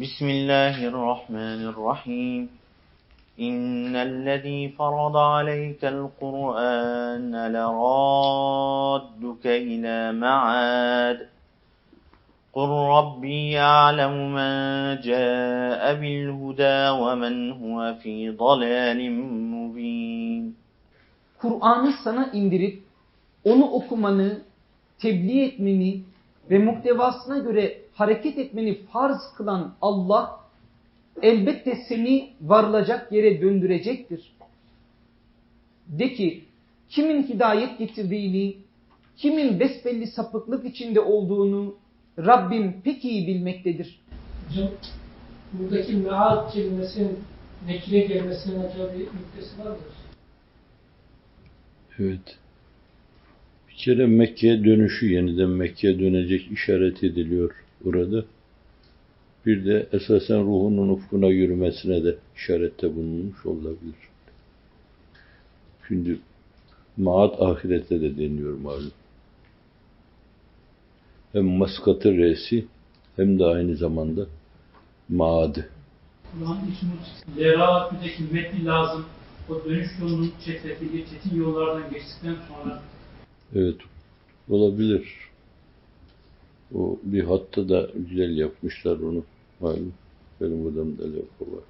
بسم الله الرحمن الرحيم. إن الذي فرض عليك القرآن لرادك إلى معاد. قل ربي يعلم من جاء بالهدى ومن هو في ضلال مبين. Kur'an'ı sana indirip onu okumanı, tebliğ etmeni ve muhtevasına göre hareket etmeni farz kılan Allah elbette seni varılacak yere döndürecektir. De ki kimin hidayet getirdiğini, kimin besbelli sapıklık içinde olduğunu Rabbim pek iyi bilmektedir. Hocam buradaki meal kelimesinin nekire gelmesinin acaba bir nüktesi var mıdır? Evet. Bir kere Mekke'ye dönüşü yeniden Mekke'ye dönecek işaret ediliyor burada. Bir de esasen ruhunun ufkuna yürümesine de işarette bulunmuş olabilir. Şimdi maat ahirette de deniyor malum. Hem maskatı resi hem de aynı zamanda maadı. İçin Leraatü'deki metni lazım. O dönüş yolunun çetrefili, çetin yollardan geçtikten sonra Evet, olabilir. O bir hatta da güzel yapmışlar onu. Malum. Benim odamda lafı vardı.